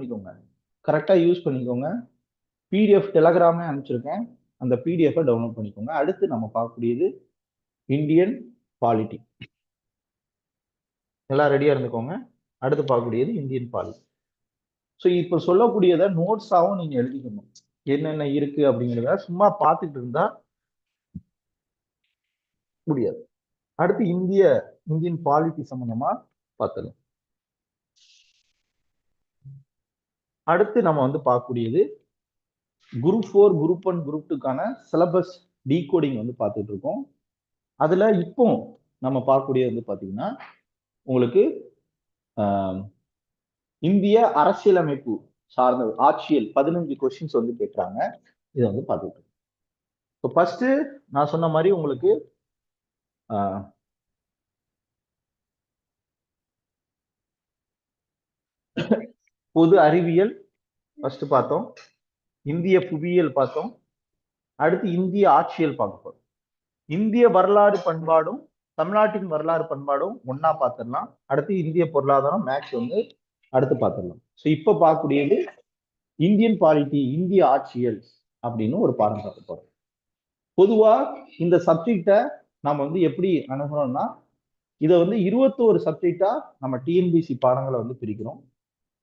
பண்ணிக்கோங்க. கரெக்டாக யூஸ் பண்ணிக்கோங்க. பிடிஎஃப் டெலகிராமே அனுப்பிச்சிருக்கேன். அந்த பிடிஎஃபை டவுன்லோட் பண்ணிக்கோங்க. அடுத்து நம்ம பார்க்கக்கூடியது இந்தியன் பாலிட்டி எல்லாம் ரெடியாக இருந்துக்கோங்க. அடுத்து பார்க்கக்கூடியது இந்தியன் பாலிட்டி ஸோ இப்போ சொல்லக்கூடியதை நோட்ஸாகவும் நீங்கள் எழுதிக்கணும். என்னென்ன இருக்கு அப்படிங்கிறத சும்மா பார்த்துட்டு இருந்தா முடியாது. அடுத்து இந்திய இந்தியன் பாலிட்டி சம்மந்தமாக பார்த்தலாம் அடுத்து நம்ம வந்து பார்க்கக்கூடியது group four group one group டூக்கான syllabus decoding வந்து பார்த்துட்டு இருக்கோம். அதில் இப்போ நம்ம பார்க்கக்கூடியது வந்து பார்த்தீங்கன்னா உங்களுக்கு இந்திய அரசியலமைப்பு சார்ந்த ஆட்சியல் பதினஞ்சு கொஸ்டின்ஸ் வந்து கேட்குறாங்க. இதை வந்து பார்த்துட்டு இப்போ ஃபர்ஸ்ட் நான் சொன்ன மாதிரி உங்களுக்கு பொது அறிவியல் ஃபர்ஸ்ட் பார்த்தோம். இந்திய புவியியல் பார்த்தோம். அடுத்து இந்திய ஆட்சியல் பார்க்க போறோம். இந்திய வரலாறு பண்பாடும் தமிழ்நாட்டின் வரலாறு பண்பாடும் ஒன்னா பார்த்துடலாம். அடுத்து இந்திய பொருளாதாரம் மேக்ஸ் வந்து அடுத்து பார்த்துடலாம். ஸோ இப்போ பார்க்கக்கூடியது இந்தியன் பாலிட்டி இந்திய ஆட்சியல் அப்படின்னு ஒரு பாடம் பார்க்க போறோம். பொதுவா இந்த சப்ஜெக்டை நம்ம வந்து எப்படி அணுகிறோம்னா இதை வந்து இருபத்தோரு சப்ஜெக்டா நம்ம டிஎன்பிசி பாடங்களை வந்து பிரிக்கிறோம்.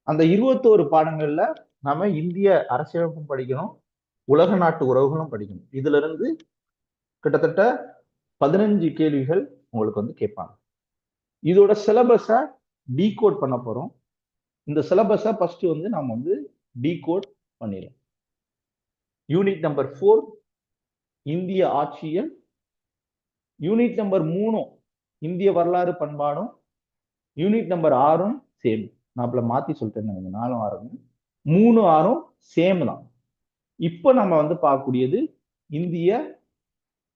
அந்த இருபத்தோரு பாடங்கள்ல நம்ம இந்திய அரசியலமைப்பும் படிக்கணும் உலக நாட்டு உறவுகளும் படிக்கணும். இதுல இருந்து கிட்டத்தட்ட பதினஞ்சு கேள்விகள் உங்களுக்கு வந்து கேட்பாங்க. இதோட சிலபஸை டீகோட் பண்ண போறோம். இந்த சிலபஸை ஃபர்ஸ்ட் வந்து நம்ம வந்து டீகோட் பண்ணிடலாம். யூனிட் நம்பர் ஃபோர் இந்திய ஆட்சியல் யூனிட் நம்பர் மூணும் இந்திய வரலாறு பண்பாடும். யூனிட் நம்பர் ஆறும் சேம் நான் மாத்தி சொல்லிட்டேன் நாலும் ஆறும். மூணு ஆறும் சேம் தான். இப்போ நம்ம வந்து பார்க்கக்கூடியது இந்திய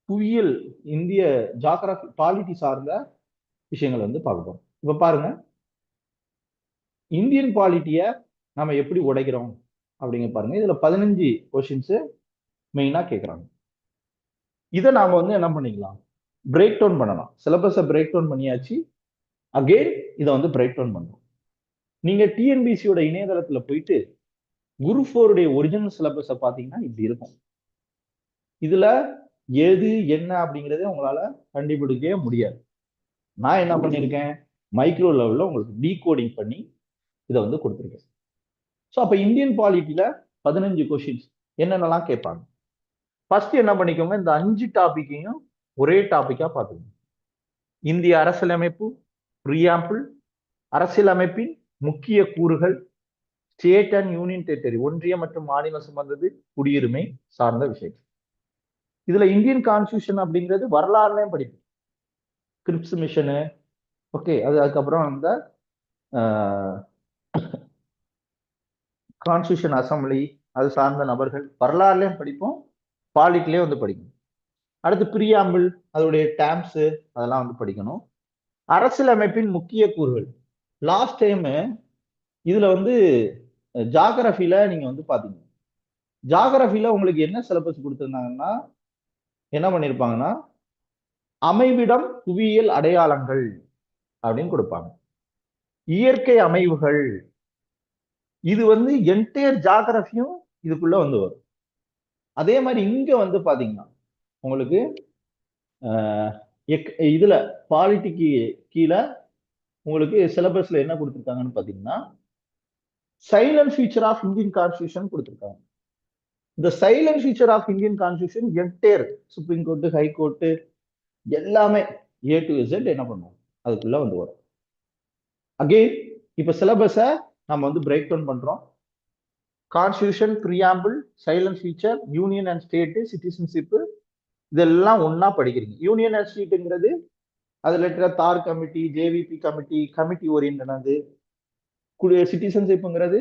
புவியியல் இந்திய ஜாகிரபி பாலிட்டி சார்ந்த விஷயங்களை வந்து பார்க்க போறோம். இப்ப பாருங்க. இந்தியன் பாலிட்டிய நம்ம எப்படி உடைக்கிறோம் அப்படிங்க பாருங்க. இதுல பதினஞ்சு கொஸ்டின்ஸ் மெயினா கேட்குறாங்க. இதை நாம வந்து என்ன பண்ணிக்கலாம்? பிரேக் டவுன் பண்ணலாம். சிலபஸை பிரேக் டவுன் பண்ணியாச்சு. அகெயின் இதை வந்து பிரேக் டவுன் பண்ணுறோம் நீங்க டிஎன்பிசியோட இணையதளத்துல போயிட்டு குரு ஃபோருடைய ஒரிஜினல் சிலபஸை பார்த்தீங்கன்னா இப்படி இருக்கும். இதுல எது என்ன அப்படிங்கிறதே உங்களால கண்டுபிடிக்கவே முடியாது. நான் என்ன பண்ணியிருக்கேன்? மைக்ரோ லெவலில் உங்களுக்கு டீகோடிங் பண்ணி இதை வந்து கொடுத்துருக்கேன். ஸோ அப்போ இந்தியன் பாலிட்டியில பதினஞ்சு கொஷின்ஸ் என்னென்னலாம் கேட்பாங்க? ஃபர்ஸ்ட் என்ன பண்ணிக்கோங்க? இந்த அஞ்சு டாபிக்கையும் ஒரே டாப்பிக்காக பார்த்துக்கோங்க. இந்திய அரசியலமைப்பு ப்ரியாம்பிள் அரசியலமைப்பின் முக்கிய கூறுகள் ஸ்டேட் அண்ட் யூனியன் டெரிட்டரி ஒன்றிய மற்றும் மாநிலம் சம்பந்தது குடியுரிமை சார்ந்த விஷயங்கள். இதுல இந்தியன் கான்ஸ்டியூஷன் அப்படிங்கிறது வரலாறுலையும் படிப்போம். கிரிப்ஸ் மிஷனு ஓகே அது அதுக்கப்புறம் அந்த கான்ஸ்டியூஷன் அசம்பிளி அது சார்ந்த நபர்கள் வரலாறுலையும் படிப்போம் பாலிட்டிலையும் வந்து படிக்கணும். அடுத்து பிரியாம்பிள் அதோடைய டேம்ஸு அதெல்லாம் வந்து படிக்கணும். அரசியலமைப்பின் முக்கிய கூறுகள். லாஸ்ட் டைமு இதுல வந்து ஜாகிரஃபியில் நீங்க வந்து பாத்தீங்க. ஜாகிரஃபியில் உங்களுக்கு என்ன சிலபஸ் கொடுத்துருந்தாங்கன்னா என்ன பண்ணிருப்பாங்கன்னா அமைவிடம் புவியியல் அடையாளங்கள் அப்படின்னு கொடுப்பாங்க. இயற்கை அமைவுகள். இது வந்து என்டையர் ஜாகிரஃபியும் இதுக்குள்ள வந்து வரும். அதே மாதிரி இங்க வந்து பாத்தீங்கன்னா உங்களுக்கு இதுல பாலிட்டிக்கு கீழே உங்களுக்கு சிலபஸ்ல என்ன கொடுத்துருக்காங்கன்னு பாத்தீங்கன்னா silent feature of Indian constitution கொடுத்துருக்காங்க. இந்த silent feature of Indian constitution entire supreme court high court எல்லாமே ஏ டு இசட் என்ன பண்ணுவோம்? அதுக்குள்ள வந்து வரும். அகெயின் இப்போ சிலபஸை நம்ம வந்து பிரேக் டவுன் பண்றோம். Constitution preamble silent feature union and state citizenship இதெல்லாம் ஒன்றா படிக்கிறீங்க. யூனியன் அண்ட் ஸ்டேட்டுங்கிறது அது இருக்கிற Dhar committee JVP committee committee ஓரியன்டானது குடி சிட்டிசன்ஷிப்புங்கிறது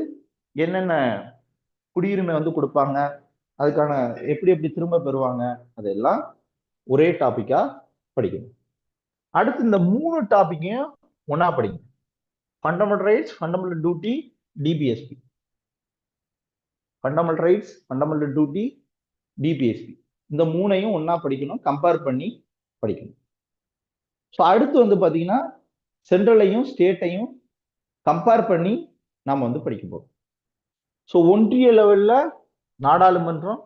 என்னென்ன குடியுரிமை வந்து கொடுப்பாங்க அதுக்கான எப்படி எப்படி திரும்ப பெறுவாங்க அதெல்லாம் ஒரே டாப்பிக்காக படிக்கணும். அடுத்து இந்த மூணு டாப்பிக்கையும் ஒன்னா படிக்கணும் fundamental rights fundamental duty DPSP fundamental rights fundamental duty DPSP இந்த மூணையும் ஒன்னா படிக்கணும் கம்பேர் பண்ணி படிக்கணும். ஸோ அடுத்து வந்து பார்த்தீங்கன்னா சென்ட்ரலையும் ஸ்டேட்டையும் கம்பேர் பண்ணி நாம் வந்து படிக்க போகிறோம் ஸோ ஒன்றிய லெவலில் நாடாளுமன்றம்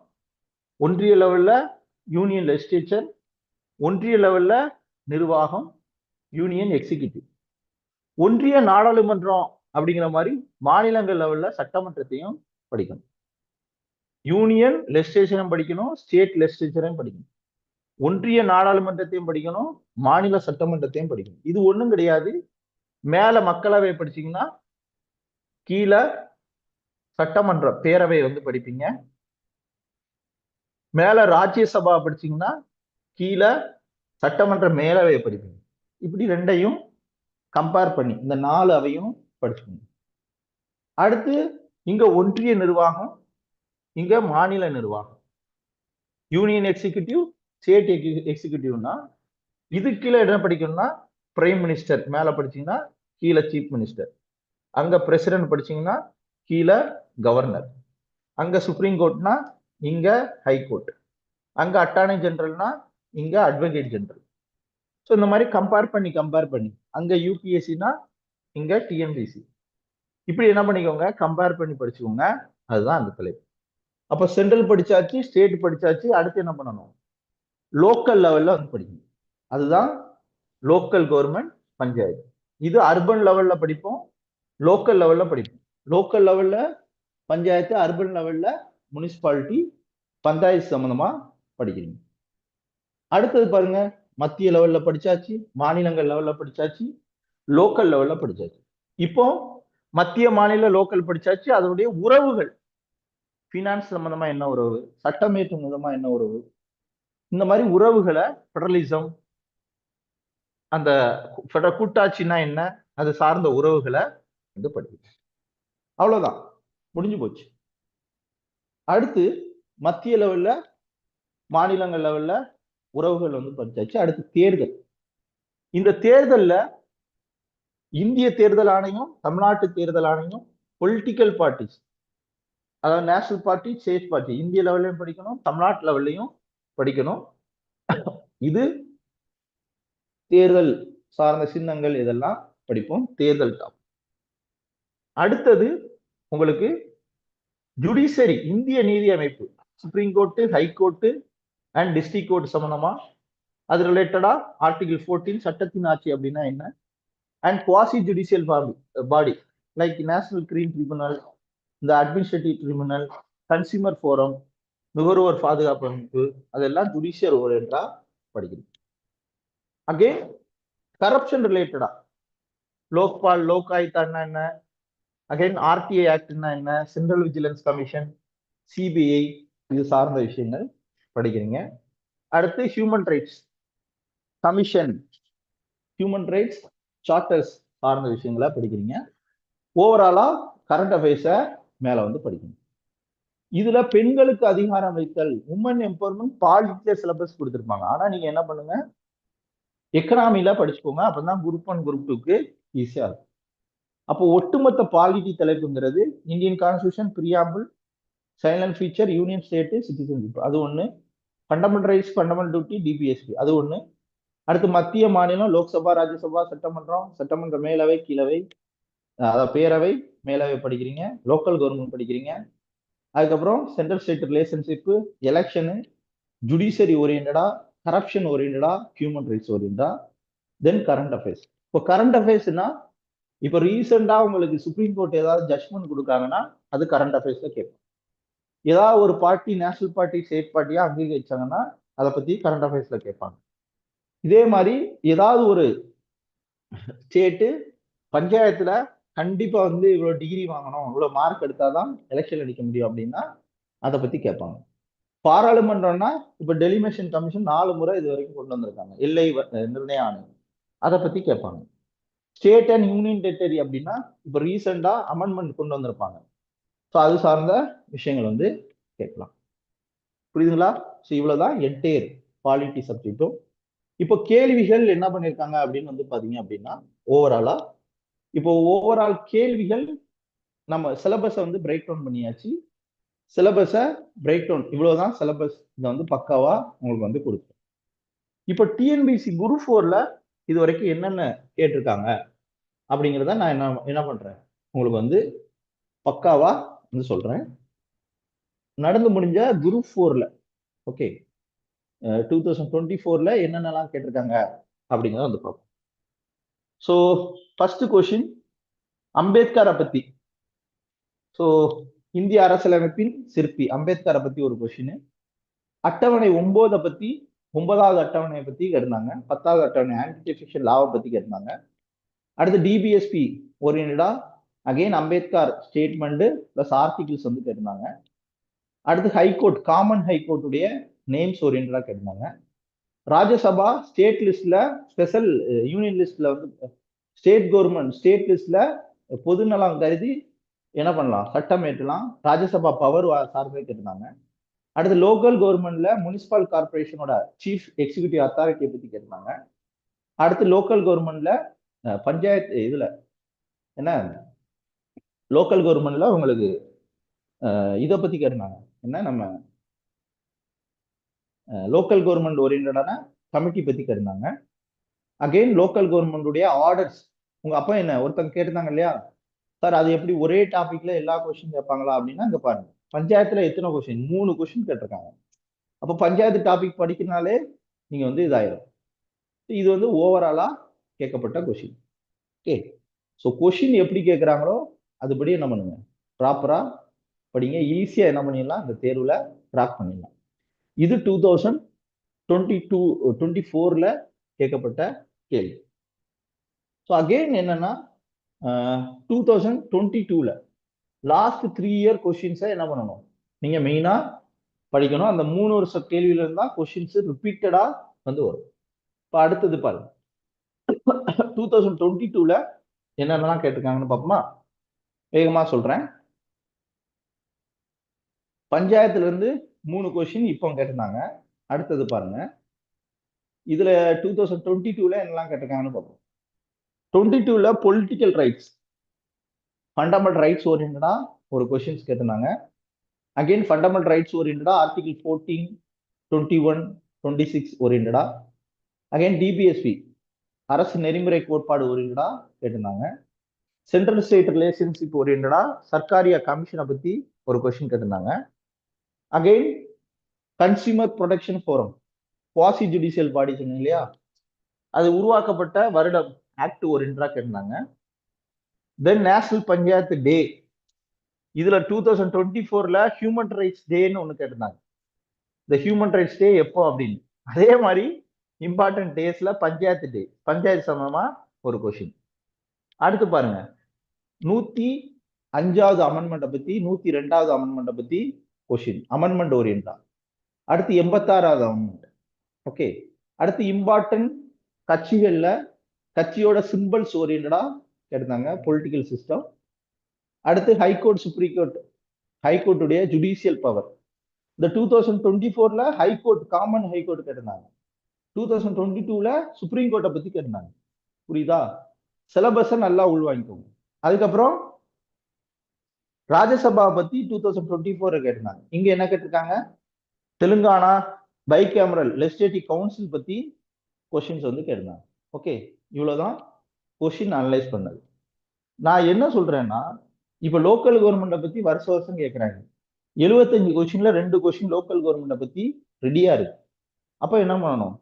ஒன்றிய லெவலில் யூனியன் லெஜிஸ்லேச்சர் ஒன்றிய லெவலில் நிர்வாகம் யூனியன் எக்ஸிகியூட்டிவ் ஒன்றிய நாடாளுமன்றம் அப்படிங்கிற மாதிரி மாநிலங்கள் லெவலில் சட்டமன்றத்தையும் படிக்கணும். யூனியன் லெஜிஸ்லேஷனும் படிக்கணும் ஸ்டேட் லெஜிஸ்லேச்சரையும் படிக்கணும். ஒன்றிய நாடாளுமன்றத்தையும் படிக்கணும் மாநில சட்டமன்றத்தையும் படிக்கணும். இது ஒன்றும் கிடையாது. மேல மக்களவை படிச்சீங்கன்னா கீழே சட்டமன்ற பேரவை வந்து படிப்பீங்க. மேல ராஜ்யசபா படிச்சீங்கன்னா கீழே சட்டமன்ற மேலவையை படிப்பீங்க. இப்படி ரெண்டையும் கம்பேர் பண்ணி இந்த நாலு அவையும் படிச்சுக்கணும் அடுத்து இங்க ஒன்றிய நிர்வாகம் இங்க மாநில நிர்வாகம். யூனியன் எக்ஸிகியூட்டிவ் ஸ்டேட் எக்ஸிகியூட்டிவ்னா இது கீழே என்ன படிக்கணும்னா பிரைம் மினிஸ்டர் மேலே படிச்சீங்கன்னா கீழே சீஃப் மினிஸ்டர் அங்கே பிரசிடென்ட் படிச்சீங்கன்னா கீழே கவர்னர் அங்கே சுப்ரீம் கோர்ட்னா இங்கே ஹை கோர்ட் அட்டார்னி ஜென்ரல்னா இங்கே அட்வொகேட் ஜென்ரல் ஸோ இந்த மாதிரி கம்பேர் பண்ணி கம்பேர் பண்ணி. அங்கே யூபிஎஸ்சினா இங்கே டிஎன்பிசி இப்படி என்ன பண்ணிக்கோங்க கம்பேர் பண்ணி படிச்சுக்கோங்க. அதுதான் அந்த தலைப்பு. அப்போ சென்ட்ரல் படிச்சாச்சு ஸ்டேட் படிச்சாச்சு அடுத்து என்ன பண்ணணும்? லோக்கல் லெவல்ல வந்து படிக்கணும். அதுதான் லோக்கல் கவர்மெண்ட் பஞ்சாயத்து. இது அர்பன் லெவல்ல படிப்போம் லோக்கல் லெவல்ல படிப்போம். லோக்கல் லெவல்ல பஞ்சாயத்து அர்பன் லெவல்ல முனிசிபாலிட்டி பஞ்சாயத்து சம்பந்தமா படிக்கிறீங்க. அடுத்தது பாருங்க மத்திய லெவல்ல படிச்சாச்சு மாநிலங்கள் லெவல்ல படிச்சாச்சு லோக்கல் லெவல்ல படிச்சாச்சு. இப்போ மத்திய மாநில லோக்கல் படிச்சாச்சு அதனுடைய உறவுகள். ஃபினான்ஸ் சம்பந்தமா என்ன உறவு? சட்டமே மூலமா என்ன உறவு? இந்த மாதிரி உறவுகளை ஃபெடரலிசம் அந்த கூட்டாட்சின்னா என்ன? அது சார்ந்த உறவுகளை வந்து படிக்கணும் அவ்வளோதான் முடிஞ்சு போச்சு. அடுத்து மத்திய லெவலில் மாநிலங்கள் லெவலில் உறவுகள் வந்து படிச்சாச்சு அடுத்து தேர்தல். இந்த தேர்தலில் இந்திய தேர்தல் ஆணையம் தமிழ்நாட்டு தேர்தல் ஆணையம் பொலிட்டிக்கல் பார்ட்டிஸ் அதாவது நேஷனல் பார்ட்டி ஸ்டேட் பார்ட்டி இந்திய லெவல்லையும் படிக்கணும் தமிழ்நாட்டு லெவல்லையும் படிக்கணும். இது தேர்தல் சார்ந்த சின்னங்கள் இதெல்லாம் படிப்போம். தேர்தல் டாப். அடுத்தது உங்களுக்கு ஜுடிஷரி இந்திய நீதி அமைப்பு supreme court high court and district court சம்பந்தமா. அது ரிலேட்டடா ஆர்டிகிள் ஃபோர்டீன் சட்டத்தின் ஆட்சி அப்படின்னா என்ன? And quasi judicial body like national green tribunal இந்த அட்மினிஸ்ட்ரேட்டிவ் ட்ரிபுனல் கன்சியூமர் ஃபோரம் நுகர்வோர் பாதுகாப்பு அமைப்பு அதெல்லாம் ஜுடிஷியல் ஓரியன்டா படிக்கணும். அகெயின் கரப்ஷன் ரிலேட்டடா லோக்பால் லோக் ஆயுத்தான்னா என்ன அகைன் ஆர்டிஐ ஆக்ட்னா என்ன? சென்ட்ரல் விஜிலன்ஸ் கமிஷன் சிபிஐ இது சார்ந்த விஷயங்கள் படிக்கிறீங்க. அடுத்து human rights commission human rights charters சார்ந்த விஷயங்களை படிக்கிறீங்க. ஓவராலா கரண்ட் அஃபேர்ஸை மேலே வந்து படிக்கணும். இதுல பெண்களுக்கு அதிகாரம் வைத்தல் உமன் எம்பவர்மெண்ட் பாலிட்டிக்கல் சிலபஸ் கொடுத்துருப்பாங்க. ஆனா நீங்க என்ன பண்ணுங்க? எக்கனாமில படிச்சுக்கோங்க. அப்பதான் குரூப் ஒன் குரூப் டூக்கு ஈஸியா இருக்கும். அப்போ ஒட்டுமொத்த polity தலைப்புங்கிறது Indian constitution preamble silent feature union state citizenship அது ஒன்று fundamental rights fundamental duty DPSP அது ஒன்று அடுத்து மத்திய மாநிலம் லோக்சபா ராஜ்யசபா சட்டமன்றம் சட்டமன்ற மேலவை கீழவை அதாவது பேரவை மேலவை படிக்கிறீங்க லோக்கல் கவர்மெண்ட் படிக்கிறீங்க. அதுக்கப்புறம் central state relationship election judiciary ஓரியன்டா corruption ஓரியன்டா ஹியூமன் ரைட்ஸ் ஓரியன்டா தென் கரண்ட் அஃபேர்ஸ் இப்போ கரண்ட் அஃபேர்ஸ்னா இப்போ ரீசெண்டாக உங்களுக்கு சுப்ரீம் கோர்ட் ஏதாவது ஜட்மெண்ட் கொடுக்காங்கன்னா அது கரண்ட் அஃபேர்ஸில் கேட்போம் ஏதாவது ஒரு பார்ட்டி நேஷனல் பார்ட்டி ஸ்டேட் பார்ட்டியாக அங்கீகரிச்சாங்கன்னா அதை பற்றி கரண்ட் அஃபேர்ஸில் கேட்பாங்க. இதே மாதிரி ஏதாவது ஒரு ஸ்டேட்டு பஞ்சாயத்தில் கண்டிப்பா வந்து இவ்வளவு டிகிரி வாங்கணும் இவ்வளவு மார்க் எடுத்தாதான் எலெக்ஷன் அடிக்க முடியும் அப்படின்னா அதை பத்தி கேட்பாங்க. பாராளுமன்றம்னா இப்ப டெலிமேஷன் கமிஷன் நாலு முறை இது வரைக்கும் கொண்டு வந்திருக்காங்க. எல்லை நிர்ணய ஆணையம். அதை பத்தி கேட்பாங்க. ஸ்டேட் அண்ட் யூனியன் டெரிட்டரி அப்படின்னா இப்போ ரீசெண்டா அமெண்ட்மெண்ட் கொண்டு வந்திருப்பாங்க. ஸோ அது சார்ந்த விஷயங்கள் வந்து கேட்கலாம். புரியுதுங்களா? ஸோ இவ்வளவுதான் என்டையர் பாலிட்டி சப்ஜெக்டும் இப்போ கேள்விகள் என்ன பண்ணியிருக்காங்க அப்படின்னு வந்து பார்த்தீங்க அப்படின்னா ஓவராலாக இப்போ ஓவரால் கேள்விகள் நம்ம சிலபஸை வந்து பிரேக் டவுன் பண்ணியாச்சு. சிலபஸை பிரேக் டவுன் இவ்வளவுதான் சிலபஸ் இதை வந்து பக்காவாக உங்களுக்கு வந்து கொடுக்கும் இப்போ டிஎன்பிசி குரு ஃபோர்ல இது வரைக்கும் என்னென்ன கேட்டிருக்காங்க அப்படிங்கிறத நான் என்ன என்ன பண்றேன்? உங்களுக்கு வந்து பக்காவா வந்து சொல்றேன். நடந்து முடிஞ்ச குரூப் ஃபோர்ல ஓகே டூ தௌசண்ட் டுவெண்ட்டி ஃபோர்ல என்னென்னலாம் கேட்டிருக்காங்க அப்படிங்கிறத வந்து பார்ப்போம். ஸோ ஃபர்ஸ்ட் கொஷின் அம்பேத்கரை பத்தி. ஸோ இந்திய அரசியலமைப்பின் சிற்பி அம்பேத்கரை பத்தி ஒரு கொஷின் அட்டவணை ஒன்பதை பத்தி ஒன்பதாவது அட்டவணையை பத்தி கேட்டிருந்தாங்க. பத்தாவது அட்டவணை ஆன்டிஃபிஷியல் லாவை பத்தி கேட்டிருந்தாங்க. அடுத்து டிபிஎஸ்பி ஓரியன்டா அகெயின் அம்பேத்கர் ஸ்டேட்மெண்ட் பிளஸ் ஆர்டிகிள்ஸ் வந்து கேட்டிருந்தாங்க. அடுத்து ஹைகோர்ட் காமன் ஹைகோர்ட்டுடைய நேம்ஸ் ஓரியன்டா கேட்டிருந்தாங்க. ராஜ்யசபா ஸ்டேட் லிஸ்ட்ல ஸ்பெஷல் யூனியன் லிஸ்ட்ல வந்து ஸ்டேட் கவர்மெண்ட் ஸ்டேட் லிஸ்ட்ல பொதுநலம் கருதி என்ன பண்ணலாம்? சட்டம் ஏற்றலாம். ராஜ்யசபா பவர் சார்பே கேட்டிருந்தாங்க. அடுத்து லோக்கல் கவர்மெண்ட்ல முனிசிபல் கார்பரேஷனோட சீஃப் எக்ஸிக்யூட்டிவ் அத்தாரிட்டியை பத்தி கேட்டிருந்தாங்க. அடுத்து லோக்கல் கவர்மெண்ட்ல பஞ்சாயத்து இதுல என்ன? லோக்கல் கவர்மெண்ட்ல உங்களுக்கு eh, இதை பத்தி கேட்டிருந்தாங்க. என்ன நம்ம லோக்கல் கவர்மெண்ட் ஓரியன்டான கமிட்டி பத்தி கருந்தாங்க அகெயின் லோக்கல் கவர்மெண்டுடைய ஆர்டர்ஸ் உங்க அப்பா என்ன ஒருத்தங்க கேட்டிருந்தாங்க இல்லையா? சார் அது எப்படி ஒரே டாபிக்ல எல்லா கொஸ்டின் கேட்பாங்களா? அப்படின்னா இங்க பாருங்க. பஞ்சாயத்துல எத்தனை கொஸ்டின் மூணு கொஸ்டின் கேட்டிருக்காங்க. அப்போ பஞ்சாயத்து டாபிக் படிக்கிறனாலே நீங்க வந்து இதாயிரும். இது வந்து ஓவராலா கேட்கப்பட்ட கொஷின் ஓகே ஸோ கொஷின் எப்படி கேட்குறாங்களோ அதுபடி என்ன பண்ணுங்க? ப்ராப்பரா படிங்க. ஈஸியா என்ன பண்ணிடலாம்? அந்த தேர்வுல ட்ராக் பண்ணிடலாம். இது two thousand twenty two twenty ஃபோர்ல கேட்கப்பட்ட கேள்வி. ஸோ அகெயின் என்னன்னா டூ தௌசண்ட் டுவெண்ட்டி டூல லாஸ்ட் த்ரீ இயர் கொஷின்ஸை என்ன பண்ணணும்? நீங்க மெயினா படிக்கணும். அந்த மூணு வருஷ கேள்வியில இருந்தா கொஷின்ஸ் ரிப்பீட்டடா வந்து வரும். இப்போ அடுத்தது பாருங்க. டூ தௌசண்ட் டுவெண்ட்டி டூல என்னென்னலாம் கேட்டிருக்காங்கன்னு பார்ப்போமா? வேகமா சொல்றேன். பஞ்சாயத்துல இருந்து மூணு கொஷின் இப்போ கேட்டிருந்தாங்க. அடுத்தது பாருங்க. இதில் டூ தௌசண்ட் டுவெண்ட்டி டூவில் என்னெல்லாம் கேட்டிருக்காங்கன்னு பார்ப்போம். டுவெண்ட்டி டூவில் பொலிட்டிக்கல் ரைட்ஸ் ஃபண்டமெண்டல் ரைட்ஸ் ஓரியன்டாக ஒரு கொஷின்ஸ் கேட்டிருந்தாங்க. அகெயின் ஃபண்டமெண்டல் ரைட்ஸ் ஓரியன்டாக article fourteen twenty one twenty six ஓரியன்டாக அகெயின் டிபிஎஸ்பி அரசு நெறிமுறை கோட்பாடு ஓரியன்டாக கேட்டிருந்தாங்க. சென்ட்ரல் ஸ்டேட் ரிலேஷன்ஷிப் ஓரியன்டாக சர்க்காரியா கமிஷனை பற்றி ஒரு கொஷின் கேட்டிருந்தாங்க. Again consumer protection forum quasi judicial body சொன்னீங்க இல்லையா? அது உருவாக்கப்பட்ட வருடம் ஆக்ட் ஓரியன்டா கேட்டிருந்தாங்க. தென் நேஷனல் பஞ்சாயத்து டே இதுல டூ தௌசண்ட் டுவெண்ட்டி ஃபோர்ல ஹியூமன் ரைட்ஸ் டேன்னு ஒன்று கேட்டிருந்தாங்க. இந்த ஹியூமன் ரைட்ஸ் டே எப்போ அப்படின்னு? அதே மாதிரி இம்பார்ட்டன்ட் டேஸ்ல பஞ்சாயத்து டே பஞ்சாயத்து சம்பந்தமா ஒரு கொஷின் அடுத்து பாருங்க. நூத்தி அஞ்சாவது அமெண்ட்மெண்ட்டை பத்தி நூத்தி ரெண்டாவது அமெண்ட்மெண்ட்டை பத்தி கொஷின் அமெண்ட்மெண்ட் ஓரியன்டா அடுத்து எண்பத்தாறாவது அமெண்ட்மெண்ட் ஓகே அடுத்து இம்பார்ட்டன்ட் கட்சிகளில் கட்சியோட சிம்பிள்ஸ் ஓரியன்டா கேட்டிருந்தாங்க பொலிட்டிக்கல் சிஸ்டம் அடுத்து ஹைகோர்ட் சுப்ரீம் கோர்ட் ஹைகோர்ட்டுடைய ஜுடிஷியல் பவர் இந்த டூ தௌசண்ட் டுவெண்ட்டி ஃபோரில் high court common high court கேட்டிருந்தாங்க. டூ தௌசண்ட் டுவெண்ட்டி டூல சுப்ரீம் கோர்ட்டை பற்றி கேட்டிருந்தாங்க. புரியுதா? சிலபஸை நல்லா உள்வாங்கிக்கோங்க. அதுக்கப்புறம் ராஜ்யசபா பத்தி டூ தௌசண்ட் டுவெண்ட்டி ஃபோரை கேட்டிருந்தாங்க. இங்க என்ன கேட்டிருக்காங்க? Telangana bicameral legislative council பத்தி கொஸ்டின்ஸ் வந்து கேட்டிருந்தாங்க. ஓகே இவ்வளவுதான் கொஸ்டின் அனலைஸ் பண்ணது. நான் என்ன சொல்றேன்னா இப்ப லோக்கல் கவர்மெண்ட்டை பத்தி வருஷ வருஷம் கேட்கறாங்க எழுபத்தஞ்சு கொஸ்டின்ல ரெண்டு கொஸ்டின் லோக்கல் கவர்மெண்ட்டை பத்தி ரெடியா இருக்கு. அப்ப என்ன பண்ணணும்?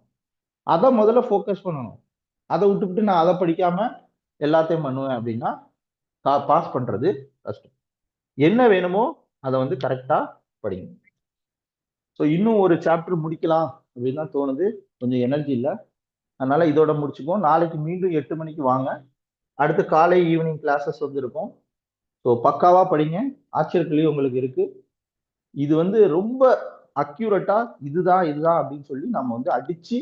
அதை முதல்ல ஃபோக்கஸ் பண்ணணும். அதை விட்டுவிட்டு நான் அதை படிக்காம எல்லாத்தையும் பண்ணுவேன் அப்படின்னா பாஸ் பண்றது கஷ்டம். என்ன வேணுமோ அதை வந்து கரெக்டாக படிங்க. ஸோ இன்னும் ஒரு சாப்டர் முடிக்கலாம் அப்படின்னு தான் தோணுது. கொஞ்சம் எனர்ஜி இல்லை. அதனால இதோட முடிச்சுப்போம் நாளைக்கு மீண்டும் எட்டு மணிக்கு வாங்க. அடுத்து காலை ஈவினிங் கிளாஸஸ் வந்து இருக்கும் ஸோ பக்காவாக படிங்க ஆச்சரியக்கல்வி உங்களுக்கு இருக்கு. இது வந்து ரொம்ப அக்யூரட்டா இதுதான் இதுதான் அப்படின்னு சொல்லி நம்ம வந்து அடிச்சு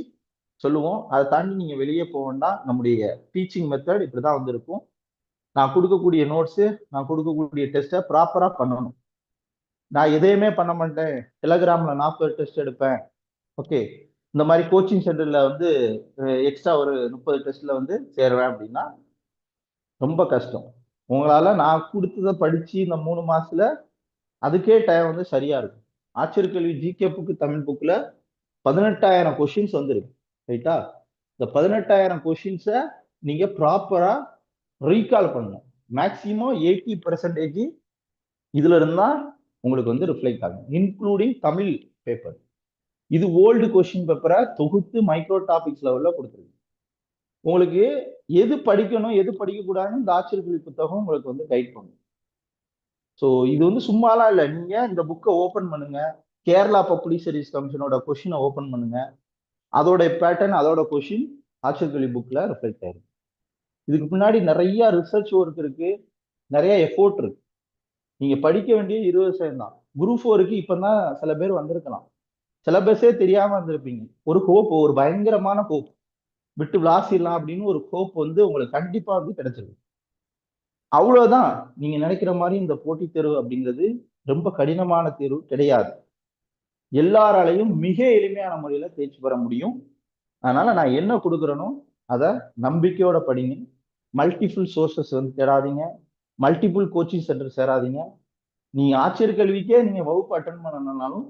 சொல்லுவோம். அதை தாண்டி நீங்க வெளியே போக நம்முடைய டீச்சிங் மெத்தட் இப்படிதான் வந்து இருக்கும் நான் கொடுக்கக்கூடிய நோட்ஸு நான் கொடுக்கக்கூடிய டெஸ்ட்டை ப்ராப்பராக பண்ணணும். நான் எதையுமே பண்ண மாட்டேன். டெலகிராமில் நாற்பது டெஸ்ட் எடுப்பேன். ஓகே இந்த மாதிரி கோச்சிங் சென்டரில் வந்து எக்ஸ்ட்ரா ஒரு முப்பது டெஸ்ட்டில் வந்து சேருவேன் அப்படின்னா ரொம்ப கஷ்டம். உங்களால் நான் கொடுத்ததை படித்து இந்த மூணு மாதத்தில் அதுக்கே டைம் வந்து சரியாக இருக்கும். ஆச்சரியக்கல்வி ஜிகே புக்கு தமிழ் புக்கில் பதினெட்டாயிரம் கொஷின்ஸ் வந்துருக்கு. ரைட்டா இந்த பதினெட்டாயிரம் கொஷின்ஸை நீங்கள் ப்ராப்பராக ரீகால் பண்ணணும். மேக்சிமம் எயிட்டி பர்சன்டேஜ் இதுல இருந்தா உங்களுக்கு வந்து ரிஃப்ளெக்ட் ஆகும். இன்க்ளூடிங் தமிழ் பேப்பர் இது ஓல்டு கொஸ்டின் பேப்பரை தொகுத்து மைக்ரோ டாபிக்ஸ் லெவலில் கொடுத்துருக்கு உங்களுக்கு எது படிக்கணும் எது படிக்கக்கூடாதுன்னு இந்த ஆச்சரியக்குழி புத்தகம் உங்களுக்கு வந்து கைட் பண்ணும். ஸோ இது வந்து சும்மாலாம் இல்லை. நீங்கள் இந்த புக்கை ஓப்பன் பண்ணுங்க. கேரளா பப்ளிக் சர்வீஸ் கமிஷனோட கொஷினை ஓப்பன் பண்ணுங்க. அதோட பேட்டர்ன் அதோட கொஷின் ஆச்சரியக்குழி புக்கில் ரிஃப்ளெக்ட் ஆயிருக்கு இதுக்கு முன்னாடி நிறைய ரிசர்ச் ஒர்க் இருக்கு. நிறைய எஃபோர்ட் இருக்கு. நீங்க படிக்க வேண்டிய இருபது சதவீதம் தான். குரூப் ஃபோருக்கு இப்பதான் சில பேர் வந்திருக்கலாம். சிலபஸே தெரியாம இருந்திருப்பீங்க ஒரு ஹோப் ஒரு பயங்கரமான ஹோப் விட்டு விளாசிடலாம் அப்படின்னு ஒரு ஹோப் வந்து உங்களுக்கு கண்டிப்பா வந்து கிடைச்சிருக்கு அவ்வளவுதான். நீங்க நினைக்கிற மாதிரி இந்த போட்டித் தேர்வு அப்படிங்கிறது ரொம்ப கடினமான தேர்வு கிடையாது. எல்லாராலையும் மிக எளிமையான முறையில தேர்ச்சி பெற முடியும். அதனால நான் என்ன கொடுக்குறேனோ அதை நம்பிக்கையோட படிங்க. மல்டிபிள் சோர்சஸ் வந்து தேடாதீங்க. மல்டிபிள் கோச்சிங் சென்டர் சேராதீங்க. நீங்கள் ஆச்சரிய கல்விக்கே நீங்கள் வகுப்பு அட்டன் பண்ணணும்னாலும்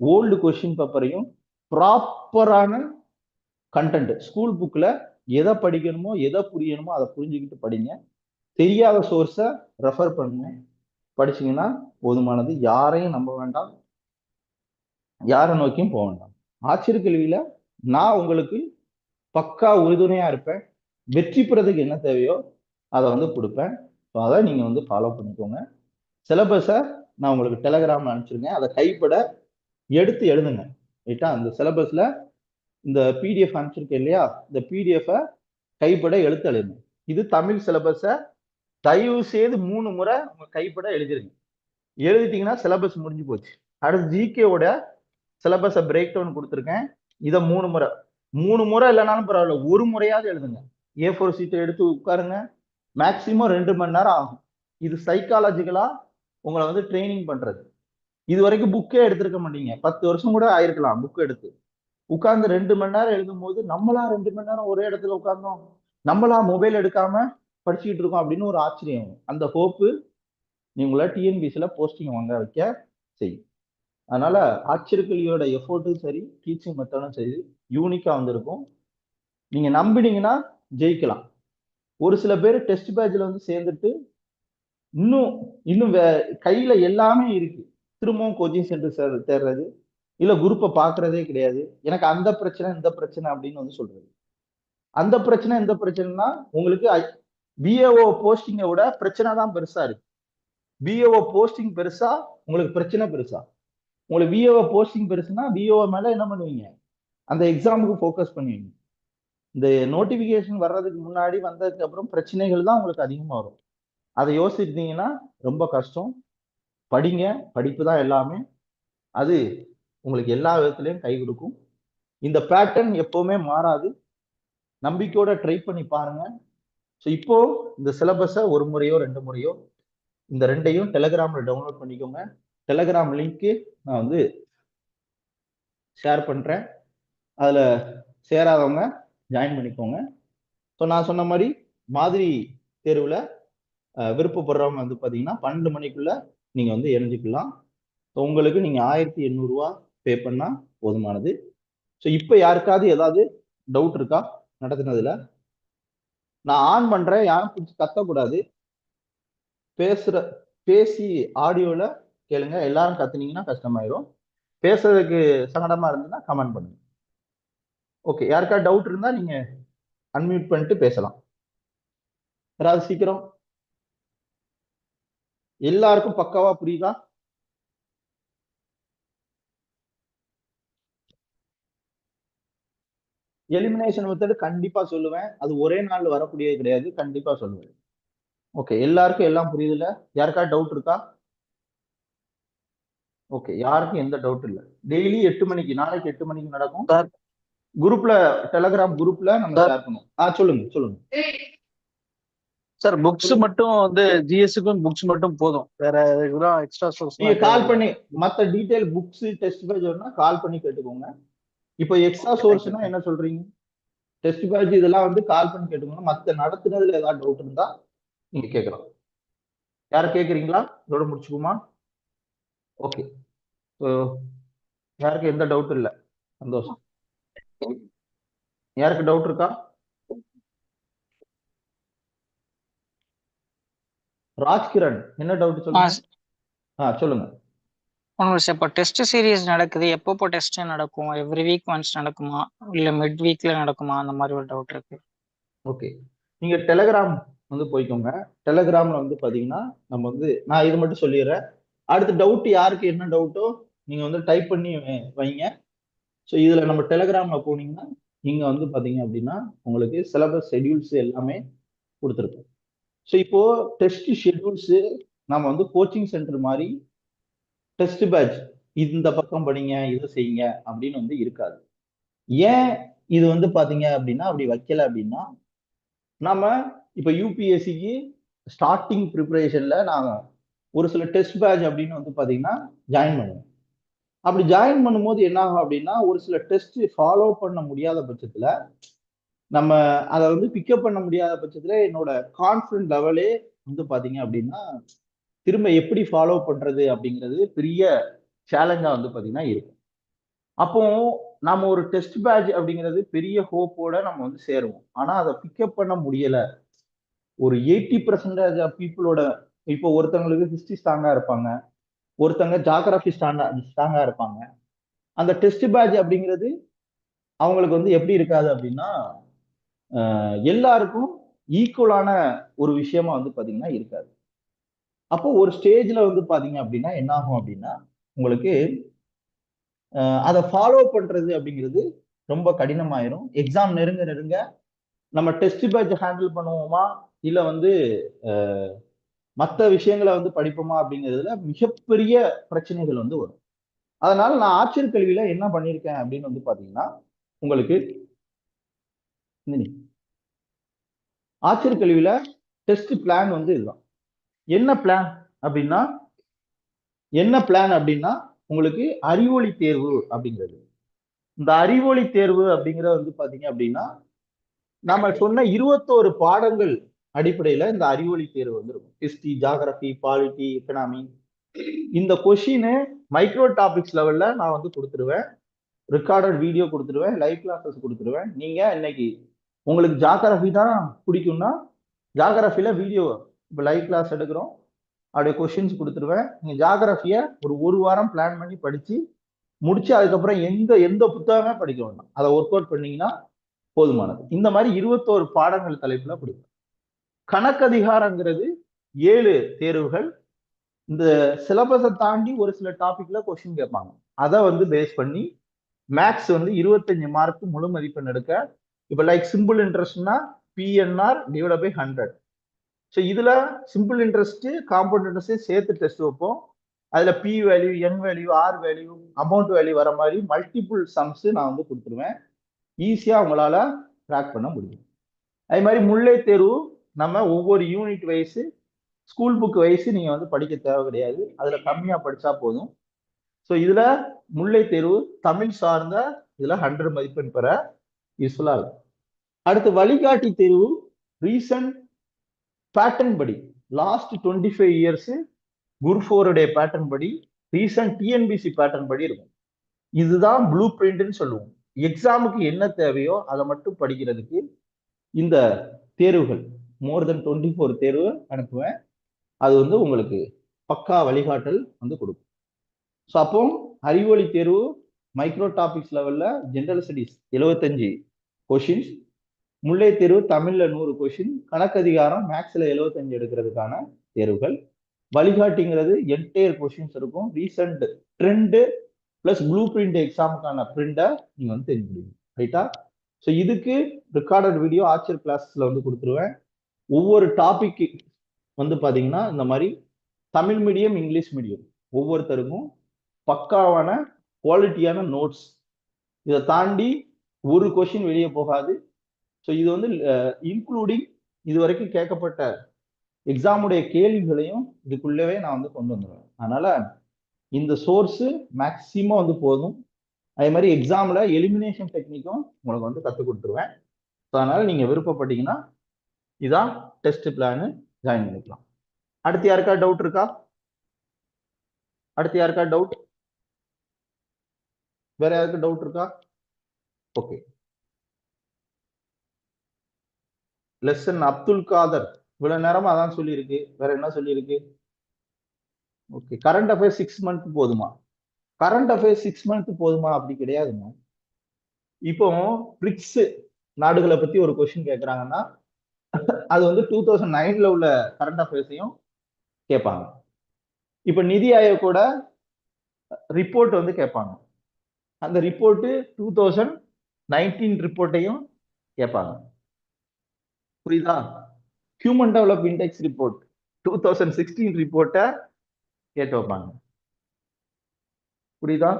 ஓல்டு கொஸ்டின் பேப்பரையும் ப்ராப்பரான கண்டென்ட் ஸ்கூல் புக்கில் எதை படிக்கணுமோ எதை புரியணுமோ அதை புரிஞ்சுக்கிட்டு படிங்க. தெரியாத சோர்ஸை ரெஃபர் பண்ணுங்க. படிச்சிங்கன்னா போதுமானது. யாரையும் நம்ப வேண்டாம். யாரை நோக்கியும் போக வேண்டாம். ஆச்சரிய கல்வியில் நான் உங்களுக்கு பக்கா உறுதுணையாக இருப்பேன். வெற்றி பெறதுக்கு என்ன தேவையோ அதை வந்து கொடுப்பேன். ஸோ அதை நீங்கள் வந்து ஃபாலோ பண்ணிக்கோங்க. சிலபஸை நான் உங்களுக்கு டெலகிராமில் அனுப்பிச்சிருக்கேன். அதை கைப்பட எடுத்து எழுதுங்க. ரைட்டா அந்த சிலபஸில் இந்த பிடிஎஃப் அனுப்பிச்சிருக்கேன் இல்லையா? இந்த பிடிஎஃபை கைப்பட எழுத்து எழுதுங்க. இது தமிழ் சிலபஸை தயவு செய்து மூணு முறை உங்கள் கைப்பட எழுதிருங்க. எழுதிட்டீங்கன்னா சிலபஸ் முடிஞ்சு போச்சு. அடுத்து ஜிகேவோட சிலபஸை பிரேக் டவுன் கொடுத்துருக்கேன். இதை மூணு முறை. மூணு முறை இல்லைனாலும் பரவாயில்ல. ஒரு முறையாவது எழுதுங்க. ஏ ஃபோர் சீட்டை எடுத்து உட்காருங்க. மேக்சிமம் ரெண்டு மணி நேரம் ஆகும். இது சைக்காலஜிக்கலா உங்களை வந்து ட்ரைனிங் பண்றது. இது வரைக்கும் புக்கே எடுத்திருக்க மாட்டீங்க. பத்து வருஷம் கூட ஆயிருக்கலாம் புக் எடுத்து. உட்கார்ந்து ரெண்டு மணி நேரம் எழுதும் போது நம்மளா ரெண்டு மணி நேரம் ஒரே இடத்துல உட்கார்ந்தோம். நம்மளா மொபைல் எடுக்காம படிச்சுக்கிட்டு இருக்கோம் அப்படின்னு ஒரு ஆச்சரியம் அந்த ஹோப்பு நீ உங்களை டிஎன்பிசியில் போஸ்டிங் வாங்க வைக்க செய்யும். அதனால ஆச்சரியக்கல்வியோட எஃபோர்ட்டும் சரி டீச்சிங் மெத்தடும் சரி யூனிக்காக வந்திருக்கும். நீங்கள் நம்பினீங்கன்னா ஜெயிக்கலாம். ஒரு சில பேர் டெஸ்ட் பேட்ச்ல வந்து சேர்ந்துட்டு இன்னும் இன்னும் வே கையில் எல்லாமே இருக்குது திரும்பவும் கோச்சிங் சென்டர் சேர் தேர்றது. இல்லை குரூப்பை பார்க்குறதே கிடையாது. எனக்கு அந்த பிரச்சனை இந்த பிரச்சனை அப்படின்னு வந்து சொல்கிறது அந்த பிரச்சனை இந்த பிரச்சனைனா உங்களுக்கு பிஏஓ போஸ்டிங்கை விட பிரச்சனை தான் பெருசாக இருக்குது பிஏஓ போஸ்டிங் பெருசா உங்களுக்கு பிரச்சனை பெருசா. உங்களுக்கு விஏஓ போஸ்டிங் பெருசுன்னா பிஏஓ மேல என்ன பண்ணுவீங்க? அந்த எக்ஸாமுக்கு ஃபோக்கஸ் பண்ணுவீங்க இந்த நோட்டிஃபிகேஷன் வர்றதுக்கு முன்னாடி வந்ததுக்கு அப்புறம் பிரச்சனைகள் தான் உங்களுக்கு அதிகமாக வரும். அதை யோசிச்சிருந்தீங்கன்னா ரொம்ப கஷ்டம். படிங்க படிப்பு தான் எல்லாமே. அது உங்களுக்கு எல்லா விதத்துலையும் கை கொடுக்கும். இந்த பேட்டர்ன் எப்போவுமே மாறாது. நம்பிக்கையோட ட்ரை பண்ணி பாருங்க. ஸோ இப்போ இந்த சிலபஸை ஒரு முறையோ ரெண்டு முறையோ இந்த ரெண்டையும் டெலகிராமில் டவுன்லோட் பண்ணிக்கோங்க. டெலகிராம் லிங்க்கு நான் வந்து ஷேர் பண்ணுறேன் அதில் சேராதவங்க ஜாயின் பண்ணிக்கோங்க. ஸோ நான் சொன்ன மாதிரி மாதிரி தேர்வில் விருப்பப்படுறவங்க வந்து பார்த்தீங்கன்னா பன்னெண்டு மணிக்குள்ளே நீங்கள் வந்து இணைஞ்சிக்கலாம் ஸோ உங்களுக்கு நீங்கள் ஆயிரத்தி எண்ணூறுரூவா பே பண்ணால் போதுமானது. ஸோ இப்போ யாருக்காவது ஏதாவது டவுட் இருக்கா? நடத்தினதில்? நான் ஆன் பண்ணுறேன் யாரும் பிடிச்சி கத்தக்கூடாது. பேசுகிற பேசி ஆடியோவில் கேளுங்க. எல்லாரும் கத்துனீங்கன்னா கஷ்டமாயிரும். பேசுறதுக்கு சங்கடமாக இருந்ததுன்னா கமெண்ட் பண்ணுங்க. ஓகே யாருக்கா டவுட் இருந்தா நீங்க அன்மியூட் பண்ணிட்டு பேசலாம். யாராவது சீக்கிரம்? எல்லாருக்கும் பக்காவா புரியுதா? எலிமினேஷன் மெத்தட் கண்டிப்பா சொல்லுவேன். அது ஒரே நாள் வரக்கூடியது கிடையாது. கண்டிப்பா சொல்லுவேன். ஓகே எல்லாருக்கும் எல்லாம் புரியுதுல யாருக்கா டவுட் இருக்கா? ஓகே யாருக்கும் எந்த டவுட் இல்லை. டெய்லி எட்டு மணிக்கு நாளைக்கு எட்டு மணிக்கு நடக்கும்? சார் குரூப்ல டெலகிராம் குரூப்ல நம்ம. ஷேர் பண்ணுவோம். ஆ சொல்லுங்க சொல்லுங்க. சார் புக்ஸ் மட்டும் வந்து ஜிஎஸ்க்கும் புக்ஸ் மட்டும் போதும். வேற இதெல்லாம் எக்ஸ்ட்ரா சோர்ஸ் நீங்க கால் பண்ணி மத்த டீடைல் புக்ஸ் டெஸ்ட் பேஜ் வேணா கால் பண்ணி கேட்டுக்கோங்க. இப்போ எக்ஸ்ட்ரா சோர்ஸ்னா என்ன சொல்றீங்க? டெஸ்ட் பேஜ் இதெல்லாம் வந்து கால் பண்ணி கேட்டுக்கோங்க. மத்த நடத்துனதுல ஏதாவது டவுட் இருந்தா நீங்க கேட்கலாம். யார் கேக்குறீங்களா இதோட முடிச்சுக்குமா ஓகே ஸோ யாருக்கு எந்த டவுட் இல்லை? சந்தோஷம். யாருக்கு டவுட் இருக்கா? ராஜ்கிரண் என்ன டவுட் சொல்லுங்க? ஆ சொல்லுங்க. இப்போ டெஸ்ட் சீரிஸ் நடக்குது. எப்பப்போ டெஸ்ட் நடக்கும்? எவ்ரி வீக் ஒன்ஸ் நடக்குமா? இல்லை மிட் வீக்ல நடக்குமா? அந்த மாதிரி ஒரு டவுட் இருக்கு. ஓகே நீங்க டெலகிராம் வந்து போய்க்கோங்க. டெலகிராம்ல வந்து பாத்தீங்கன்னா நம்ம வந்து நான் இது மட்டும் சொல்லிடுறேன். அடுத்த டவுட் யாருக்கு? என்ன டவுட்டோ நீங்க வந்து டைப் பண்ணி வைங்க. ஸோ இதில் நம்ம டெலகிராமில் போனீங்கன்னா நீங்கள் வந்து பார்த்தீங்க அப்படின்னா உங்களுக்கு சிலபஸ் ஷெட்யூல்ஸ் எல்லாமே கொடுத்துருக்கோம் ஸோ இப்போது டெஸ்ட் ஷெட்யூல்ஸு நம்ம வந்து கோச்சிங் சென்டர் மாதிரி டெஸ்ட் பேட்ச் இந்த பக்கம் படிங்க இதை செய்யுங்க அப்படின்னு வந்து இருக்காது. ஏன் இது வந்து பார்த்தீங்க அப்படின்னா அப்படி வைக்கல அப்படின்னா நம்ம இப்போ யூபிஎஸ்சிக்கு ஸ்டார்டிங் ப்ரிப்பரேஷனில் நாங்கள் ஒரு சில டெஸ்ட் பேட்ச் அப்படின்னு வந்து பார்த்தீங்கன்னா ஜாயின் பண்ணுவோம். அப்படி ஜாயின் பண்ணும்போது என்ன ஆகும் அப்படின்னா ஒரு சில டெஸ்ட் ஃபாலோ பண்ண முடியாத பட்சத்துல நம்ம அதை வந்து பிக்கப் பண்ண முடியாத பட்சத்துல என்னோட கான்ஃபிடன்ட் லெவலே வந்து பாத்தீங்க அப்படின்னா திரும்ப எப்படி ஃபாலோ பண்றது அப்படிங்கிறது பெரிய சேலஞ்சா வந்து பாத்தீங்கன்னா இருக்கும். அப்போ நம்ம ஒரு டெஸ்ட் பேட்ச் அப்படிங்கிறது பெரிய ஹோப்போட நம்ம வந்து சேருவோம். ஆனா அதை பிக்கப் பண்ண முடியல. ஒரு எயிட்டி பர்சன்டேஜ் ஆஃப் பீப்புளோட இப்போ ஒருத்தவங்களுக்கு ஹிஸ்டரி ஸ்ட்ராங்கா இருப்பாங்க. ஒருத்தங்க ஜாகிரபி ஸ்டாண்டா ஸ்ட்ராங்கா இருப்பாங்க. அந்த டெஸ்ட் பேட்ச் அப்படிங்கிறது அவங்களுக்கு வந்து எப்படி இருக்காது அப்படின்னா எல்லாருக்கும் ஈக்குவலான ஒரு விஷயமா வந்து பாத்தீங்கன்னா இருக்காது. அப்போ ஒரு ஸ்டேஜ்ல வந்து பாத்தீங்க அப்படின்னா என்ன ஆகும் அப்படின்னா உங்களுக்கு அதை ஃபாலோ பண்றது அப்படிங்கிறது ரொம்ப கடினமாயிரும். எக்ஸாம் நெருங்க நெருங்க நம்ம டெஸ்ட் பேட்ச் ஹேண்டில் பண்ணுவோமா? இல்லை வந்து மற்ற விஷயங்களை வந்து படிப்போமா அப்படிங்கிறதுல மிகப்பெரிய பிரச்சனைகள் வந்து வரும். அதனால நான் ஆட்சியர் கல்வியில என்ன பண்ணியிருக்கேன் அப்படின்னு வந்து பாத்தீங்கன்னா உங்களுக்கு ஆட்சியர் கல்வியில டெஸ்ட் பிளான் வந்து இதுதான். என்ன பிளான் அப்படின்னா என்ன பிளான் அப்படின்னா உங்களுக்கு அறிவொளி தேர்வு அப்படிங்கிறது. இந்த அறிவொளி தேர்வு அப்படிங்கிறது வந்து பாத்தீங்க அப்படின்னா நம்ம சொன்ன இருபத்தோரு பாடங்கள் அடிப்படையில இந்த அறிவொளி தேர்வு வந்துருக்கும். ஹிஸ்டரி ஜாகிரபி பாலிட்டி எக்கனாமி இந்த கொஷின் மைக்ரோ டாபிக்ஸ் லெவல்ல நான் வந்து கொடுத்துருவேன். ரெக்கார்டட் வீடியோ கொடுத்துருவேன். லைவ் கிளாஸஸ் கொடுத்துருவேன். நீங்க இன்னைக்கு உங்களுக்கு ஜாகிரபி தான் பிடிக்கும்னா ஜாகிரபில வீடியோ இப்போ லைவ் கிளாஸ் எடுக்கிறோம். அப்படியே கொஷின்ஸ் கொடுத்துருவேன். நீங்கள் ஜாகிரபியை ஒரு ஒரு வாரம் பிளான் பண்ணி படித்து முடிச்சு அதுக்கப்புறம் எந்த எந்த புத்தகமே படிக்க வேண்டாம். அதை ஒர்க் அவுட் பண்ணீங்கன்னா போதுமானது. இந்த மாதிரி இருபத்தோரு பாடங்கள் தலைப்பில் பிடிக்கும் கணக்கதிகாரங்கிறது ஏழு தேர்வுகள். இந்த சிலபஸை தாண்டி ஒரு சில டாபிக்ல கொஸ்டின் கேட்பாங்க. அதை வந்து பேஸ் பண்ணி மேக்ஸ் வந்து இருபத்தஞ்சு மார்க் முழு மதிப்பெண் எடுக்க. இப்போ like simple இன்ட்ரெஸ்ட்னா PNR divide by hundred so இதில் சிம்பிள் இன்ட்ரெஸ்ட்டு காம்பவுண்ட் இன்ட்ரெஸ்ட் சேர்த்து டெஸ்ட் வைப்போம். அதில் P value N value R value amount value வர மாதிரி மல்டிபிள் சம்ஸ் நான் வந்து கொடுத்துருவேன். ஈஸியாக உங்களால் ட்ராக் பண்ண முடியும். அதே மாதிரி முல்லை தேர்வு நம்ம ஒவ்வொரு unit wise school book wise நீங்கள் வந்து படிக்க தேவை கிடையாது. அதில் கம்மியாக படித்தா போதும். ஸோ இதில் முல்லை தேர்வு தமிழ் சார்ந்த இதில் ஹண்ட்ரட் மதிப்பெண் பெற யூஸ்ஃபுல்லாக இருக்கும் அடுத்து வழிகாட்டி தேர்வு ரீசன்ட் பேட்டர்ன் படி. லாஸ்ட் டுவெண்ட்டி ஃபைவ் இயர்ஸ் குருஃபோருடைய பேட்டர்ன் படி ரீசன்ட் டிஎன்பிசி பேட்டர்ன் படி இருக்கும். இதுதான் ப்ளூ பிரிண்ட்னு சொல்லுவோம். எக்ஸாமுக்கு என்ன தேவையோ அதை மட்டும் படிக்கிறதுக்கு இந்த தேர்வுகள். மோர் தென் டுவெண்ட்டி ஃபோர் தேர்வு அனுப்புவேன். அது வந்து உங்களுக்கு பக்கா வழிகாட்டல் வந்து கொடுக்கும். ஸோ அப்போ அறிவொளி தேர்வு மைக்ரோ டாபிக்ஸ் லெவலில் ஜென்ரல் ஸ்டடிஸ் எழுபத்தஞ்சு கொஷின்ஸ் முல்லை தேர்வு தமிழில் நூறு கொஷின் கணக்கதிகாரம் மேக்ஸில் எழுபத்தஞ்சு எடுக்கிறதுக்கான தேர்வுகள். வழிகாட்டிங்கிறது என்டையர் கொஷின்ஸ் இருக்கும். Recent trend plus blue print எக்ஸாமுக்கான பிரிண்டை நீங்கள் வந்து தெரிஞ்சுக்கிறீங்க ரைட்டா ஸோ இதுக்கு ரெக்கார்டட் வீடியோ ஆச்சர் கிளாஸில் வந்து கொடுத்துருவேன். ஒவ்வொரு டாபிக்கு வந்து பார்த்தீங்கன்னா இந்த மாதிரி தமிழ் மீடியம் இங்கிலீஷ் மீடியம் ஒவ்வொருத்தருக்கும் பக்காவான குவாலிட்டியான நோட்ஸ் இதை தாண்டி ஒரு கொஷின் வெளியே போகாது. ஸோ இது வந்து இன்க்ளூடிங் இது வரைக்கும் கேட்கப்பட்ட எக்ஸாமுடைய கேள்விகளையும் இதுக்குள்ளவே நான் வந்து கொண்டு வந்துடுவேன் அதனால இந்த சோர்ஸு மேக்சிமம் வந்து போதும். அதே மாதிரி எக்ஸாமில் எலிமினேஷன் டெக்னிக்கும் உங்களுக்கு வந்து கற்றுக் கொடுத்துருவேன். ஸோ அதனால் நீங்கள் விருப்பப்பட்டீங்கன்னா இதான் டெஸ்ட் பிளானு ஜாயின் பண்ணிக்கலாம். அடுத்து யாருக்கா டவுட் இருக்கா? அடுத்து யாருக்கா டவுட் வேற யாருக்கு டவுட் இருக்கா? Okay lesson Abdul Kadar. இவ்வளவு நேரமா அதான் சொல்லியிருக்கு. வேற என்ன சொல்லியிருக்கு? Okay current affairs six month போதுமா? கரண்ட் அஃபேர்ஸ் சிக்ஸ் மந்த் போதுமா? அப்படி கிடையாதுங்க இப்போ பிரிக்ஸ் நாடுகளை பத்தி ஒரு கொஸ்டின் கேட்குறாங்கன்னா அது வந்து டூ தௌசண்ட் நைன்ல உள்ள கரண்ட் அஃபேர்ஸையும் கேட்பாங்க இப்போ நிதி ஆயோக்கோட ரிப்போர்ட் வந்து கேட்பாங்க அந்த ரிப்போர்ட்டு டூ தௌசண்ட் நைன்டீன் ரிப்போர்ட்டையும் கேட்பாங்க புரியுதா? Human develop index report two thousand sixteen ரிப்போர்ட்டை கேட்டு வைப்பாங்க. புரியுதா?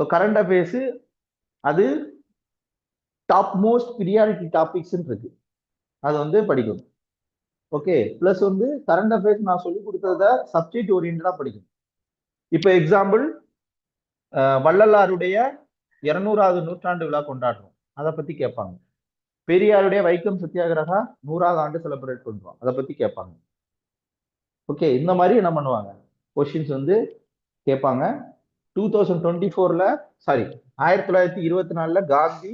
ஸோ கரண்ட் அஃபேர்ஸு அது டாப் மோஸ்ட் ப்ரியாரிட்டி டாபிக்ஸ்ன்னு இருக்கு. அது வந்து படிக்கணும் ஓகே ப்ளஸ் வந்து கரண்ட் அஃபேர்ஸ் நான் சொல்லி கொடுத்தத சப்ஜெக்ட் ஓரியன்டா படிக்கணும் இப்போ எக்ஸாம்பிள் வள்ளலாருடைய இருநூறாவது நூற்றாண்டு விழா கொண்டாடுறோம். அதை பத்தி கேட்பாங்க. பெரியாருடைய வைக்கம் சத்தியாகிரகா நூறாவது ஆண்டு செலிப்ரேட் பண்ணுறோம் அதை பத்தி கேட்பாங்க. ஓகே இந்த மாதிரி என்ன பண்ணுவாங்க? கொஷின்ஸ் வந்து கேட்பாங்க. டூ தௌசண்ட் டுவெண்ட்டி ஃபோர்ல சாரி ஆயிரத்தி தொள்ளாயிரத்தி இருபத்தி நாலுல காந்தி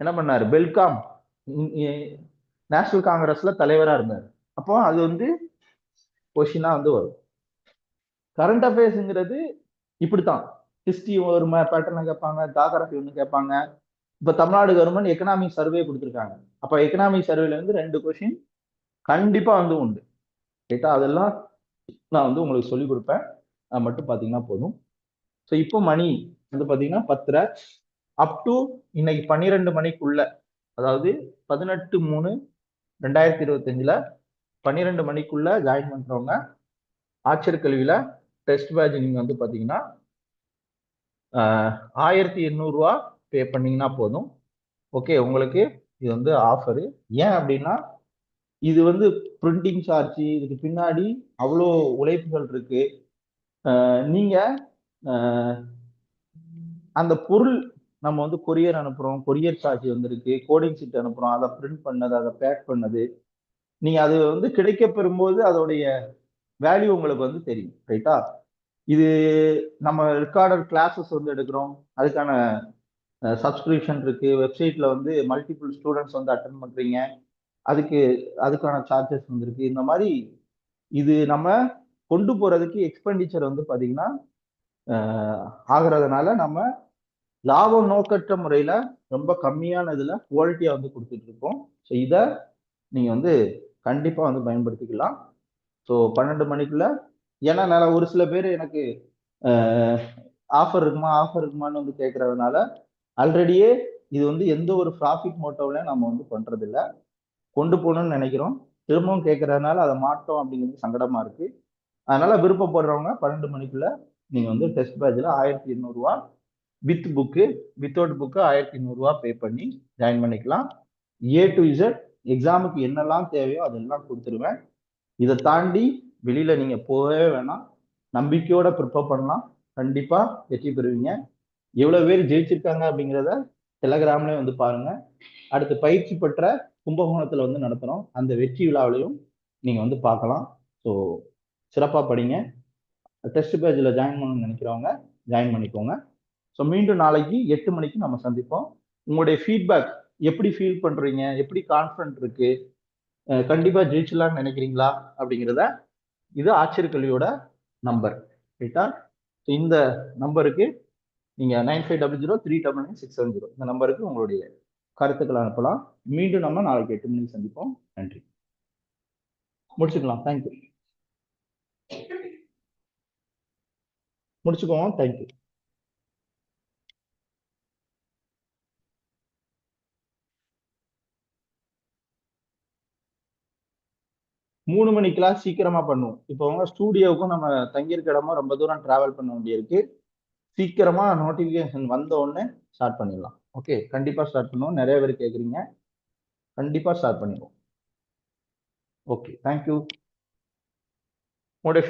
என்ன பண்ணாரு? பெல்காம் நேஷனல் காங்கிரஸ்ல தலைவரா இருந்தார். அப்போ அது வந்து கொஷினா வந்து வரும். கரண்ட் அஃபேர்ஸுங்கிறது இப்படித்தான். ஹிஸ்டரி ஒரு பேட்டர்ன கேட்பாங்க ஜாகிரபி ஒன்று கேட்பாங்க. இப்போ தமிழ்நாடு கவர்மெண்ட் எக்கனாமிக் சர்வே கொடுத்துருக்காங்க. அப்போ எக்கனாமிக் சர்வேல இருந்து ரெண்டு கொஷின் கண்டிப்பா வந்து உண்டு. ரைட்டா அதெல்லாம் நான் வந்து உங்களுக்கு சொல்லி கொடுப்பேன். அது மட்டும் பார்த்தீங்கன்னா போதும். ஸோ இப்போ மணி வந்து பார்த்தீங்கன்னா பத்தரை. அப் டு இன்னைக்கு பன்னிரெண்டு மணிக்குள்ள அதாவது பதினெட்டு மூணு ரெண்டாயிரத்தி இருபத்தஞ்சில் பன்னிரெண்டு மணிக்குள்ள ஜாயின் பண்ணுறவங்க ஆச்சர் கல்வியில் டெஸ்ட் பேட்ச் நீங்கள் வந்து பார்த்தீங்கன்னா ஆயிரத்தி எண்ணூறுரூவா பே பண்ணிங்கன்னா போதும். ஓகே உங்களுக்கு இது வந்து ஆஃபரு ஏன் அப்படின்னா இது வந்து பிரிண்டிங் சார்ஜ் இதுக்கு பின்னாடி அவ்வளோ உழைப்புகள் இருக்கு. நீங்கள் அந்த பொருள் நம்ம வந்து கொரியர் அனுப்புகிறோம் கொரியர் சார்ஜ் வந்திருக்கு கோடிங் சீட் அனுப்புகிறோம் அதை பிரிண்ட் பண்ணது அதை பேக் பண்ணது. நீங்கள் அது வந்து கிடைக்க பெறும்போது அதோடைய வேல்யூ உங்களுக்கு வந்து தெரியும் ரைட்டா இது நம்ம ரெக்கார்டர் கிளாஸஸ் வந்து எடுக்கிறோம் அதுக்கான சப்ஸ்கிரிப்ஷன் இருக்குது வெப்சைட்டில் வந்து மல்டிபிள் ஸ்டூடெண்ட்ஸ் வந்து அட்டன் பண்ணுறீங்க அதுக்கு அதுக்கான சார்ஜஸ் வந்துருக்கு. இந்த மாதிரி இது நம்ம கொண்டு போகிறதுக்கு எக்ஸ்பெண்டிச்சர் வந்து பார்த்திங்கன்னா ஆகிறதுனால நம்ம லாபம் நோக்கற்ற முறையில ரொம்ப கம்மியான இதுல குவாலிட்டியா வந்து கொடுத்துட்டு இருக்கோம். ஸோ இதை நீங்க வந்து கண்டிப்பா வந்து பயன்படுத்திக்கலாம். ஸோ பன்னெண்டு மணிக்குள்ள ஏன்னா நான் ஒரு சில பேர் எனக்கு ஆஃபர் இருக்குமா ஆஃபர் இருக்குமான்னு வந்து கேட்கறதுனால ஆல்ரெடியே இது வந்து எந்த ஒரு ப்ராஃபிட் மோட்டோவிலையும் நம்ம வந்து பண்றது இல்லை கொண்டு போகணும்னு நினைக்கிறோம். திரும்பவும் கேட்கறதுனால அதை மாட்டோம் அப்படிங்கிறது சங்கடமா இருக்கு. அதனால விருப்பப்படுறவங்க பன்னெண்டு மணிக்குள்ள நீங்க வந்து டெஸ்ட் பேட்சில் ஆயிரத்தி எண்ணூறுரூவா வித் புக்கு வித்தவுட் புக்கு ஆயிரத்தி நூறுரூவா பே பண்ணி ஜாயின் பண்ணிக்கலாம். ஏ டு இசட் எக்ஸாமுக்கு என்னெல்லாம் தேவையோ அதெல்லாம் கொடுத்துருவேன். இதை தாண்டி வெளியில் நீங்கள் போகவே வேணாம். நம்பிக்கையோட ப்ரிப்பேர் பண்ணலாம். கண்டிப்பாக வெற்றி பெறுவீங்க. எவ்வளோ பேர் ஜெயிச்சிருக்காங்க அப்படிங்கிறத டெலகிராம்லேயே வந்து பாருங்கள் அடுத்து பயிற்சி பெற்ற கும்பகோணத்தில் வந்து நடத்துகிறோம் அந்த வெற்றி விழாவிலையும் நீங்கள் வந்து பார்க்கலாம். ஸோ சிறப்பாக படிங்க. டெஸ்ட் பேஜில் ஜாயின் பண்ணணும்னு நினைக்கிறவங்க ஜாயின் பண்ணிக்கோங்க. ஸோ மீண்டும் நாளைக்கு எட்டு மணிக்கு நம்ம சந்திப்போம். உங்களுடைய ஃபீட்பேக் எப்படி ஃபீல் பண்ணுறீங்க எப்படி கான்ஃபிடன்ட் இருக்கு? கண்டிப்பாக ஜெயிச்சலாம்னு நினைக்கிறீங்களா? அப்படிங்கிறத இது ஆச்சரிய கல்வியோட நம்பர் ரைட்டா ஸோ இந்த நம்பருக்கு நீங்கள் nine five double zero three double nine six seven zero இந்த நம்பருக்கு உங்களுடைய கருத்துக்களை அனுப்பலாம். மீண்டும் நம்ம நாளைக்கு எட்டு மணிக்கு சந்திப்போம். நன்றி. முடிச்சுக்கலாம். தேங்க்யூ முடிச்சுக்கோங்க. தேங்க்யூ மூணு மணி கிளாஸ் சீக்கிரமா பண்ணுவோம். இப்போ உங்க ஸ்டூடியோவுக்கும் நம்ம தங்கியிருக்க இடமும் ரொம்ப தூரம் டிராவல் பண்ண வேண்டியிருக்கு. சீக்கிரமா நோட்டிபிகேஷன் வந்த உடனே ஸ்டார்ட் பண்ணிடலாம். ஓகே கண்டிப்பா ஸ்டார்ட் பண்ணுவோம். நிறைய பேர் கேட்குறீங்க கண்டிப்பா ஸ்டார்ட் பண்ணிடுவோம். ஓகே தேங்க்யூ உங்களோட